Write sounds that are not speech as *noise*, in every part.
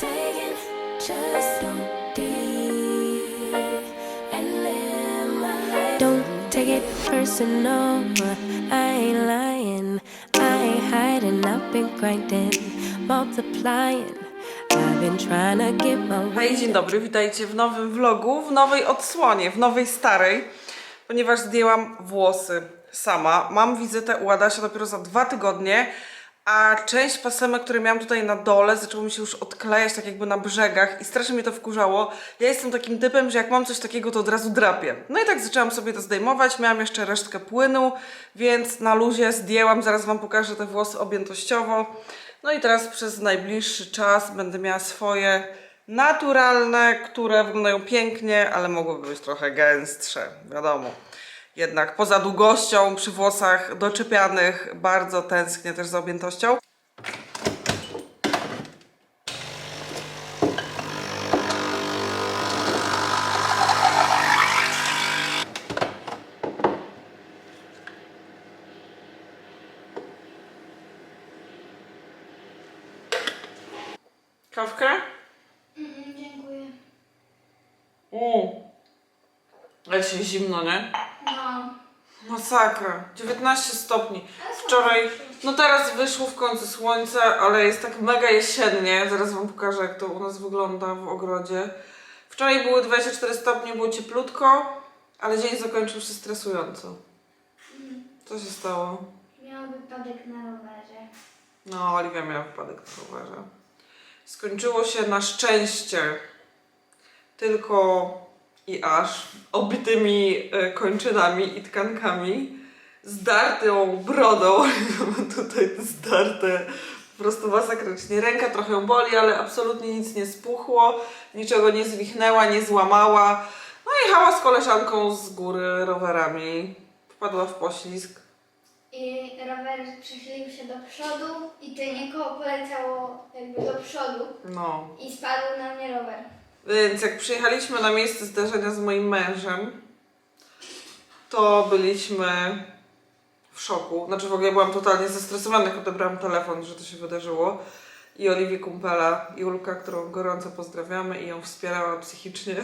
taking, just don't deep and live my life. Don't take it personal. I ain't lying. I ain't hiding. I've been grinding, multiplying. I've been trying to get my Hej, dzień dobry, witajcie w nowym vlogu, w nowej odsłonie, w nowej starej, ponieważ zdjęłam włosy sama. Mam wizytę u Adasia dopiero za dwa tygodnie, a część pasemek, które miałam tutaj na dole, zaczęło mi się już odklejać tak jakby na brzegach i strasznie mnie to wkurzało. Ja jestem takim typem, że jak mam coś takiego, to od razu drapię. No i tak zaczęłam sobie to zdejmować, miałam jeszcze resztkę płynu, więc na luzie zdjęłam, zaraz wam pokażę te włosy objętościowo. No i teraz przez najbliższy czas będę miała swoje naturalne, które wyglądają pięknie, ale mogłyby być trochę gęstsze, wiadomo. Jednak poza długością przy włosach doczepianych bardzo tęsknię też za objętością. Kawkę? Mm, dziękuję. Uuu. Dzisiaj zimno, nie? Masakra. 19 stopni. Wczoraj, no teraz wyszło w końcu słońce, ale jest tak mega jesiennie. Zaraz wam pokażę, jak to u nas wygląda w ogrodzie. Wczoraj były 24 stopnie, było cieplutko, ale dzień zakończył się stresująco. Co się stało? Miał wypadek na rowerze. No, Oliwia miała wypadek na rowerze. Skończyło się na szczęście tylko i aż obytymi e, kończynami i tkankami, zdartą brodą, mam *laughs* tutaj zdarte po prostu masakrycznie. Ręka trochę ją boli, ale absolutnie nic nie spuchło, niczego nie zwichnęła, nie złamała. No jechała z koleżanką z góry rowerami, wpadła w poślizg. I rower przychylił się do przodu i tylnie koło poleciało jakby do przodu No, i spadł na mnie rower. Więc jak przyjechaliśmy na miejsce zdarzenia z moim mężem, to byliśmy w szoku. Znaczy w ogóle byłam totalnie zestresowana, jak odebrałam telefon, że to się wydarzyło. I Oliwie Kumpela, Julka, którą gorąco pozdrawiamy i ją wspierała psychicznie,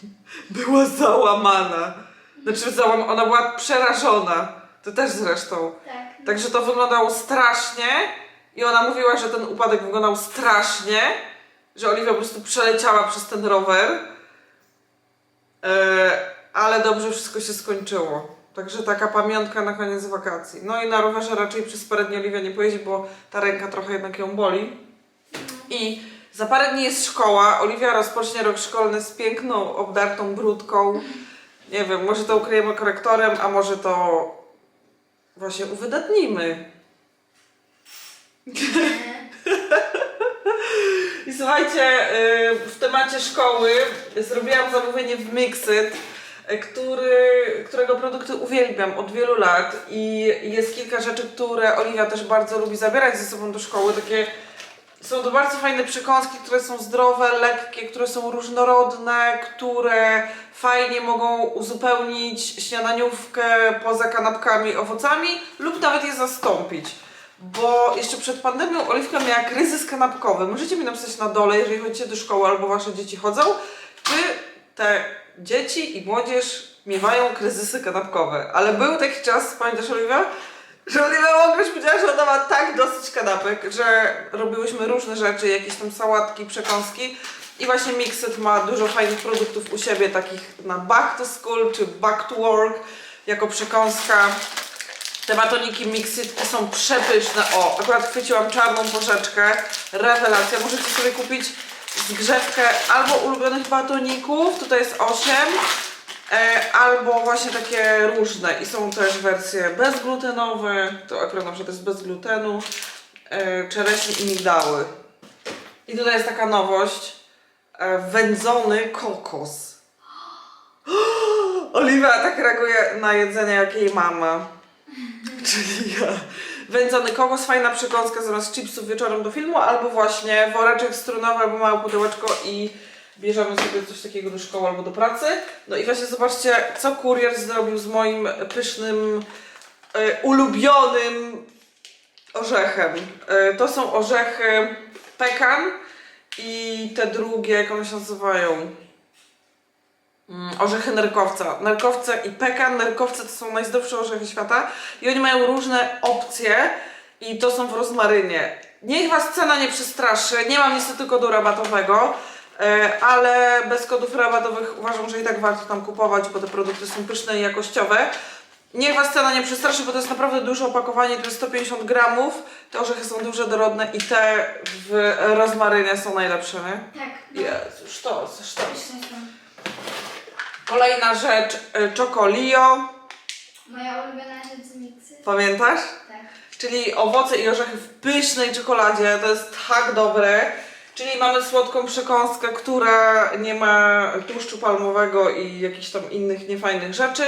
*laughs* była załamana. Znaczy załam ona była przerażona. To też zresztą. Tak. Także to wyglądało strasznie i ona mówiła, że ten upadek wyglądał strasznie, że Oliwia po prostu przeleciała przez ten rower, e, ale dobrze wszystko się skończyło. Także taka pamiątka na koniec wakacji. No i na rowerze raczej przez parę dni Oliwia nie pojedzie, bo ta ręka trochę jednak ją boli. I za parę dni jest szkoła. Oliwia rozpocznie rok szkolny z piękną, obdartą brudką. Nie wiem, może to ukryjemy korektorem, a może to właśnie uwydatnimy. *laughs* Słuchajcie, y, w temacie szkoły zrobiłam zamówienie w Mixit, y, który, którego produkty uwielbiam od wielu lat i jest kilka rzeczy, które Oliwia też bardzo lubi zabierać ze sobą do szkoły. Takie są to bardzo fajne przekąski, które są zdrowe, lekkie, które są różnorodne, które fajnie mogą uzupełnić śniadaniówkę poza kanapkami, owocami lub nawet je zastąpić. Bo jeszcze przed pandemią Oliwka miała kryzys kanapkowy. Możecie mi napisać na dole, jeżeli chodzicie do szkoły albo wasze dzieci chodzą, czy te dzieci i młodzież miewają kryzysy kanapkowe. Ale był taki czas, pamiętasz Oliwia? Że Oliwia Mągroś powiedziała, że ona ma tak dosyć kanapek, że robiłyśmy różne rzeczy, jakieś tam sałatki, przekąski. I właśnie Mixit ma dużo fajnych produktów u siebie, takich na back to school czy back to work, jako przekąska. Te batoniki Mixit są przepyszne. O, akurat chwyciłam czarną porzeczkę. Rewelacja. Możecie sobie kupić zgrzewkę albo ulubionych batoników. Tutaj jest 8. E, albo właśnie takie różne. I są też wersje bezglutenowe. To akurat na przykład jest bez glutenu. E, czereśnie i migdały. I tutaj jest taka nowość. E, wędzony kokos. *gasps* Oliwia tak reaguje na jedzenie, jak jej mama. *laughs* Czyli ja. Wędzony kokos, fajna przekąska zamiast chipsów wieczorem do filmu, albo właśnie woreczek strunowy, albo małe pudełeczko i bierzemy sobie coś takiego do szkoły albo do pracy. No i właśnie zobaczcie, co kurier zrobił z moim pysznym, e, ulubionym orzechem. E, to są orzechy pekan i te drugie, jak one się nazywają? Mm, Orzechy nerkowca. Nerkowce i pekan. Nerkowce to są najzdrowsze orzechy świata i oni mają różne opcje i to są w rozmarynie. Niech Was cena nie przestraszy. Nie mam niestety kodu rabatowego, e, ale bez kodów rabatowych uważam, że i tak warto tam kupować, bo te produkty są pyszne i jakościowe. Niech Was cena nie przestraszy, bo to jest naprawdę duże opakowanie, to jest 150 gramów. Te orzechy są duże, dorodne i te w rozmarynie są najlepsze, nie? Tak. Jezu, sztos, sztos. Pyszne są. Kolejna rzecz, y, Chocolio, Moja ulubiona rzecz z miksy. pamiętasz? Tak. Czyli owoce i orzechy w pysznej czekoladzie, to jest tak dobre. Czyli mamy słodką przekąskę, która nie ma tłuszczu palmowego i jakichś tam innych niefajnych rzeczy.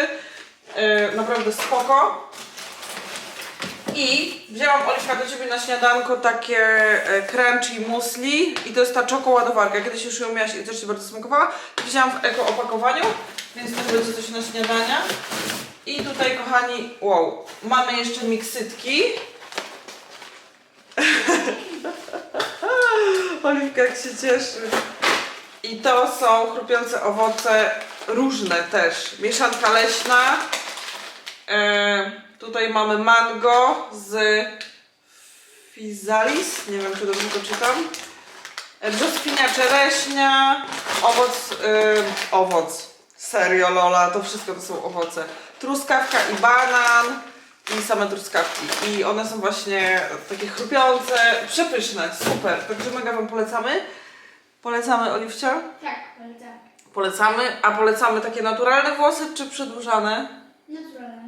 Yy, naprawdę spoko. I wzięłam Oliwka do Ciebie na śniadanko takie e, crunchy musli i to jest ta czekoladowarka. Kiedyś już ją miałaś i też Ci bardzo smakowała. Wzięłam w eko opakowaniu, więc to będzie coś na śniadania. I tutaj kochani, wow, mamy jeszcze miksytki. *laughs* Oliwka jak się cieszy. I to są chrupiące owoce różne też. Mieszanka leśna. Tutaj mamy mango z Fizalis. Nie wiem, czy dobrze to czytam. E, Brzoskwinia czereśnia. Owoc, e, owoc. Serio, Lola, to wszystko to są owoce. Truskawka i banan. I same truskawki. I one są właśnie takie chrupiące, przepyszne, super. Także mega Wam polecamy. Polecamy, Oliwcia? Tak, polecam. Polecamy. A polecamy takie naturalne włosy czy przedłużane? Naturalne.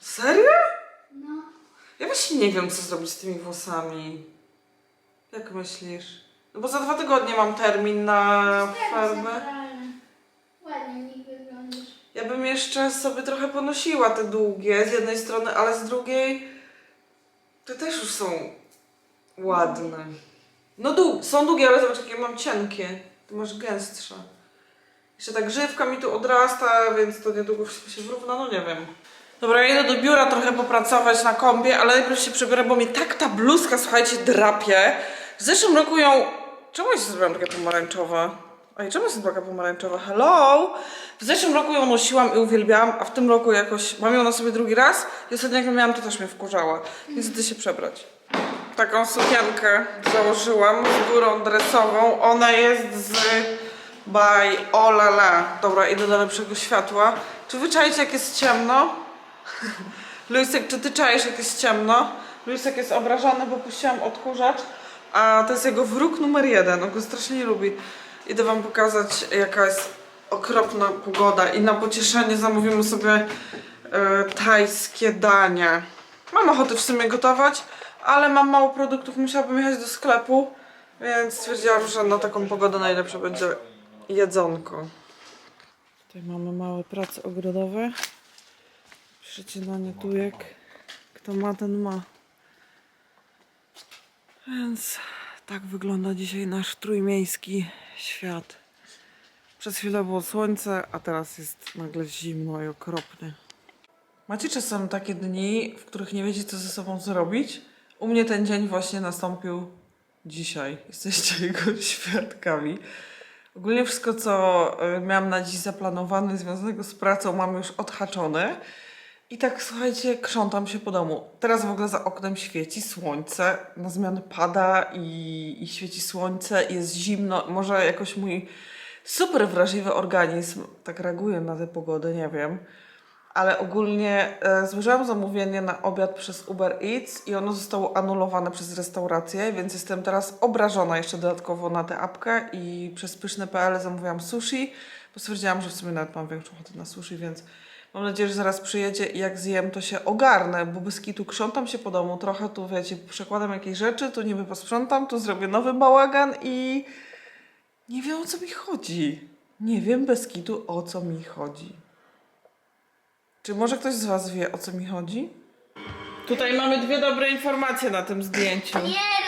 Serio? No. Ja właśnie nie wiem, co zrobić z tymi włosami. Jak myślisz? No bo za dwa tygodnie mam termin na farbę. Ładnie mi wyglądasz. Ja bym jeszcze sobie trochę ponosiła te długie z jednej strony, ale z drugiej te też już są ładne. No dłu- są długie, ale zobacz jakie mam cienkie. Ty masz gęstsze. Jeszcze ta grzywka mi tu odrasta, więc to niedługo wszystko się wyrówna, no nie wiem. Dobra, idę do biura trochę popracować na kąpie, ale najpierw się przebiorę, bo mnie tak ta bluzka, słuchajcie, drapie. W zeszłym roku ją... Czemu ja się zrobiłam taka pomarańczowa? Ej, czemu jest taka pomarańczowa? Hello! W zeszłym roku ją nosiłam i uwielbiałam, a w tym roku jakoś mam ją na sobie drugi raz i ostatnio jak ją miałam, to też mnie wkurzała. Więc idę się przebrać. Taką sukienkę założyłam z górą dresową. Ona jest z by Olala. Dobra, idę do lepszego światła. Czy wy czajcie, jak jest ciemno? *laughs* Luisek, czy ty czajesz, jak jest ciemno? Luisek jest obrażony, bo puściłam odkurzacz, a to jest jego wróg numer jeden. On go strasznie nie lubi. Idę wam pokazać, jaka jest okropna pogoda i na pocieszenie zamówimy sobie e, tajskie dania. Mam ochotę w sumie gotować, ale mam mało produktów, musiałabym jechać do sklepu, więc stwierdziłam, że na taką pogodę najlepsze będzie jedzonko. Tutaj mamy małe prace ogrodowe. Przecinanie tujek. Kto ma, ten ma. Więc tak wygląda dzisiaj nasz trójmiejski świat. Przez chwilę było słońce, a teraz jest nagle zimno i okropnie. Macie czasem takie dni, w których nie wiecie, co ze sobą zrobić? U mnie ten dzień właśnie nastąpił dzisiaj. *laughs* Jesteście jego świadkami. Ogólnie wszystko, co y, miałam na dziś zaplanowane, związanego z pracą, mam już odhaczone. I tak, słuchajcie, krzątam się po domu. Teraz w ogóle za oknem świeci słońce, na zmianę pada i, i świeci słońce, jest zimno. Może jakoś mój super wrażliwy organizm tak reaguje na tę pogodę, nie wiem. Ale ogólnie e, złożyłam zamówienie na obiad przez Uber Eats i ono zostało anulowane przez restaurację, więc jestem teraz obrażona jeszcze dodatkowo na tę apkę i przez pyszne.pl zamówiłam sushi, bo stwierdziłam, że w sumie nawet mam większą ochotę na sushi, więc mam nadzieję, że zaraz przyjedzie i jak zjem, to się ogarnę, bo bez kitu krzątam się po domu, trochę tu, wiecie, przekładam jakieś rzeczy, tu niby posprzątam, tu zrobię nowy bałagan i nie wiem o co mi chodzi. Nie wiem bez kitu o co mi chodzi. Czy może ktoś z Was wie, o co mi chodzi? Tutaj mamy dwie dobre informacje na tym zdjęciu.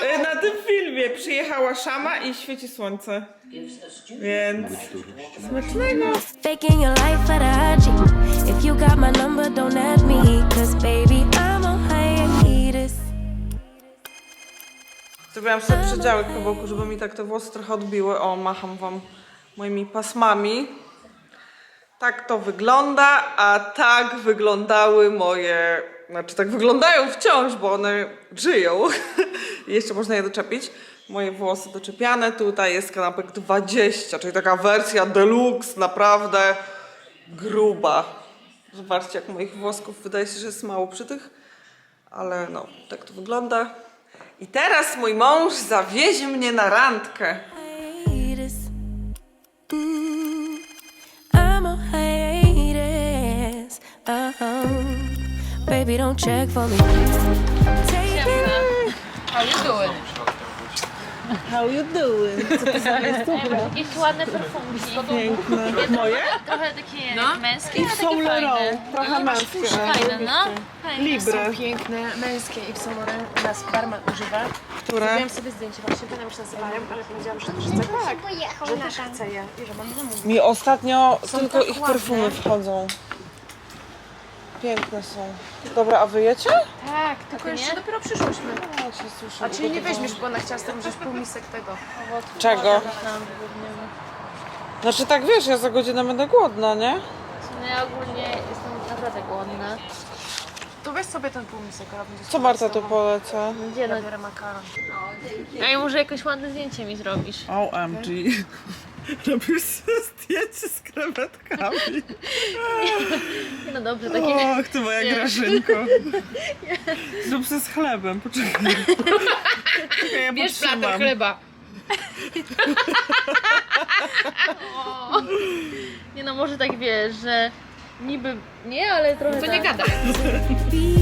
E, Na tym filmie przyjechała szama i świeci słońce. Więc smacznego. Faking your life for the IG. If you got my number, don't add me. Cause baby, I'm on hiatus. Zrobiłam sobie przedziałek po boku, żeby mi tak te włosy trochę odbiły. O, macham wam moimi pasmami. Tak to wygląda, a tak wyglądały moje. Znaczy, tak wyglądają wciąż, bo one żyją. *laughs* Jeszcze można je doczepić. Moje włosy doczepiane. Tutaj jest kanapek 20, czyli taka wersja deluxe, naprawdę gruba. Zobaczcie, jak moich włosków wydaje się, że jest mało przy tych, ale no, tak to wygląda. I teraz mój mąż zawiezie mnie na randkę. Uh-huh. Baby, don't check for me. Take. How you doing? How you doing? I tu *laughs* ładne perfumki. Piękne. Moje? Trochę takie no. męskie, ale Są takie Leroy, fajne. trochę no, męskie. Fajne, no. Fajne. Libre. Są piękne, męskie i w Samory nas barman używa. Które? Zrobiłam sobie zdjęcie, właśnie pamiętam już nazywają, ale powiedziałam, że, że tak, tak, że na też chcę je i że mam zamówić. Mi ostatnio Są tylko tak ich ładne. perfumy wchodzą. Piękne są. Dobra, a wy jecie? Tak, tylko jeszcze nie? dopiero przyszłyśmy. Ja cię słyszę. A czyli nie weźmiesz, bo ona chciała z tym wziąć pół misek tego. Czego? Znaczy tak wiesz, ja za godzinę będę głodna, nie? No ja ogólnie jestem naprawdę głodna. To weź sobie ten pół misek, ona będzie Co Marta tu poleca? Gdzie no? Ja biorę makaron. Ej, może jakieś ładne zdjęcie mi zrobisz. OMG. *laughs* Robisz sobie zdjęcie z krewetkami. *laughs* Nie, No dobrze, takie... Och, ty moja Grażynko. *laughs* Zrób se z chlebem, poczekaj. Czekaj, ja Bierz platę chleba. Nie no, może tak wiesz, że niby nie, ale trochę To tak. nie gadaj. Be *laughs*